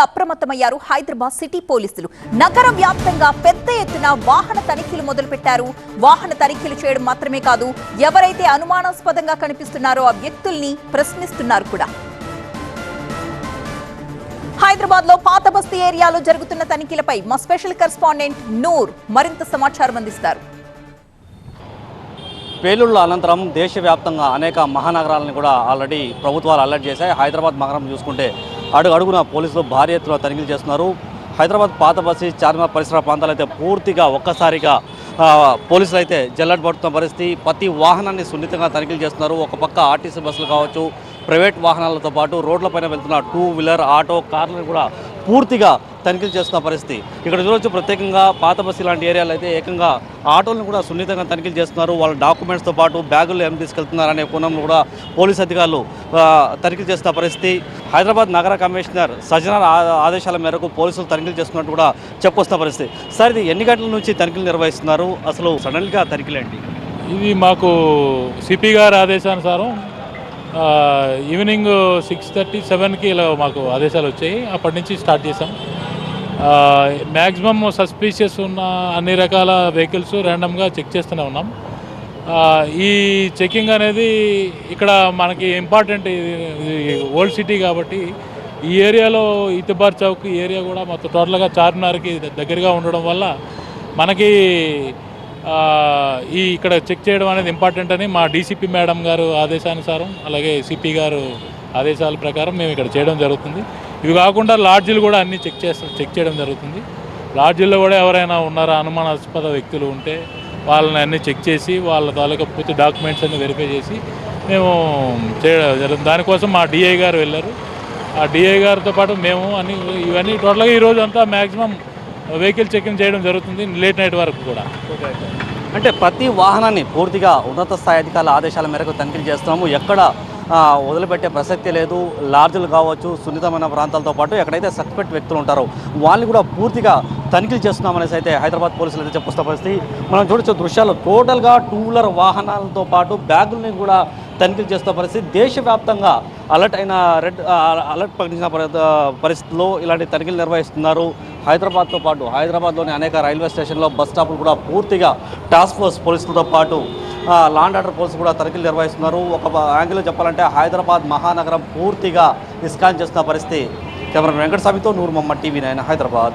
వేగంగా అప్రమత్తమయ్యారు హైదరాబాద్ సిటీ పోలీసులు. నగర వ్యాప్తంగా పెద్ద ఎత్తున వాహన తనిఖీలు మొదలుపెట్టారు. వాహన తనిఖీలు చేయడం మాత్రమే కాదు ఎవరైతే అనుమానాస్పదంగా కనిపిస్తున్నారో ఆ వ్యక్తుల్ని ప్రశ్నిస్తున్నారు కూడా. హైదరాబాద్లో పాత బస్తీ ఏరియాలో జరుగుతున్న తనిఖీలపై మా స్పెషల్ కరెస్పాండెంట్ నూర్ మరింత సమాచారం అందిస్తారు. పేలుళ్ళ అనంతరం దేశవ్యాప్తంగా అనేక మహానగరాలను కూడా ఆల్రెడీ ప్రభుత్వాలు అలర్ట్ చేశాయి. హైదరాబాద్ నగరం చూసుకుంటే అడుగు అడుగున పోలీసులు భారీ ఎత్తున తనిఖీలు చేస్తున్నారు. హైదరాబాద్ పాత బస్సు చార్మినార్ పరిసర ప్రాంతాలు అయితే పూర్తిగా ఒక్కసారిగా పోలీసులు అయితే జల్లడి పడుతున్న పరిస్థితి. ప్రతి వాహనాన్ని సున్నితంగా తనిఖీలు చేస్తున్నారు. ఒక పక్క ఆర్టీసీ బస్సులు కావచ్చు ప్రైవేట్ వాహనాలతో పాటు రోడ్లపైన వెళ్తున్న టూ వీలర్ ఆటో కార్లను కూడా పూర్తిగా తనిఖీలు చేస్తున్న పరిస్థితి. ఇక్కడ చూడొచ్చు ప్రత్యేకంగా పాత బస్సు లాంటి ఏరియాలో అయితే ఏకంగా ఆటోలను కూడా సున్నితంగా తనిఖీలు చేస్తున్నారు. వాళ్ళ డాక్యుమెంట్స్తో పాటు బ్యాగులు ఏం తీసుకెళ్తున్నారు అనే కోణంలో కూడా పోలీస్ అధికారులు తనిఖీలు చేస్తున్న పరిస్థితి. హైదరాబాద్ నగర కమిషనర్ సజ్జనార్ ఆదేశాల మేరకు పోలీసులు తనిఖీలు చేస్తున్నట్టు కూడా చెప్పొస్తున్న పరిస్థితి. సార్ ఇది ఎన్ని గంటల నుంచి తనిఖీలు నిర్వహిస్తున్నారు? అసలు సడన్గా తనిఖీలు ఇది మాకు సిపి గారి ఆదేశానుసారం ఈవినింగ్ సిక్స్ థర్టీ సెవెన్కి ఇలా మాకు ఆదేశాలు వచ్చాయి. అప్పటి నుంచి స్టార్ట్ చేసాం మ్యాక్సిమం సస్పీషియస్ ఉన్న అన్ని రకాల వెహికల్స్ ర్యాండమ్గా చెక్ చేస్తూనే ఉన్నాం. ఈ చెకింగ్ అనేది ఇక్కడ మనకి ఇంపార్టెంట్ ఓల్డ్ సిటీ కాబట్టి ఈ ఏరియాలో ఇతిబార్ చౌక్ ఈ ఏరియా కూడా మొత్తం టోటల్గా చార్మినార్కి దగ్గరగా ఉండడం వల్ల మనకి ఈ ఇక్కడ చెక్ చేయడం అనేది ఇంపార్టెంట్ అని మా డీసీపీ మేడం గారు ఆదేశానుసారం అలాగే సిపి గారు ఆదేశాల ప్రకారం మేము ఇక్కడ చేయడం జరుగుతుంది. ఇవి కాకుండా లాడ్జీలు కూడా అన్నీ చెక్ చేస్తాం చెక్ చేయడం జరుగుతుంది. లాడ్జీల్లో కూడా ఎవరైనా ఉన్నారా అనుమానాస్పద వ్యక్తులు ఉంటే వాళ్ళని అన్నీ చెక్ చేసి వాళ్ళ తాలూకా పూర్తి డాక్యుమెంట్స్ అన్ని వెరిఫై చేసి మేము చేయడం జరుగుతుంది దానికోసం మా డిఐ గారు వెళ్ళారు. ఆ డిఐ గారితో పాటు మేము అన్ని ఇవన్నీ టోటల్గా ఈ రోజు అంతా మ్యాక్సిమం వెహికల్ చెకింగ్ చేయడం జరుగుతుంది లేట్ నైట్ వరకు కూడా. అంటే ప్రతి వాహనాన్ని పూర్తిగా ఉన్నత స్థాయి అధికారుల ఆదేశాల మేరకు తనిఖీలు చేస్తున్నాము. ఎక్కడ వదిలిపెట్టే ప్రసక్తి లేదు. లార్జులు కావచ్చు సున్నితమైన ప్రాంతాలతో పాటు ఎక్కడైతే సస్పెక్ట్ వ్యక్తులు ఉంటారో వాళ్ళని కూడా పూర్తిగా తనిఖీలు చేస్తున్నామనేసి అయితే హైదరాబాద్ పోలీసులు అయితే చెప్పుస్తున్న పరిస్థితి మనం చూడొచ్చు దృశ్యాలు. టోటల్గా టూ వీలర్ వాహనాలతో పాటు బ్యాగుల్ని కూడా తనిఖీలు చేస్తున్న పరిస్థితి. దేశవ్యాప్తంగా అలర్ట్ అయిన రెడ్ అలర్ట్ ప్రకటించిన పరి- పరిస్థితుల్లో ఇలాంటి తనిఖీలు నిర్వహిస్తున్నారు. హైదరాబాద్తో పాటు హైదరాబాద్లోని అనేక రైల్వే స్టేషన్లో బస్ స్టాపులు కూడా పూర్తిగా టాస్క్ ఫోర్స్ పోలీసులతో పాటు లాండ్ ఆర్డర్ పోలీసులు కూడా తనిఖీలు నిర్వహిస్తున్నారు. ఒక యాంగిల్లో చెప్పాలంటే హైదరాబాద్ మహానగరం పూర్తిగా ఇస్కాన్ చేస్తున్న పరిస్థితి. కెమెరా వెంకటస్వామితో నూరు మమ్మ టీవీ నైన్ హైదరాబాద్.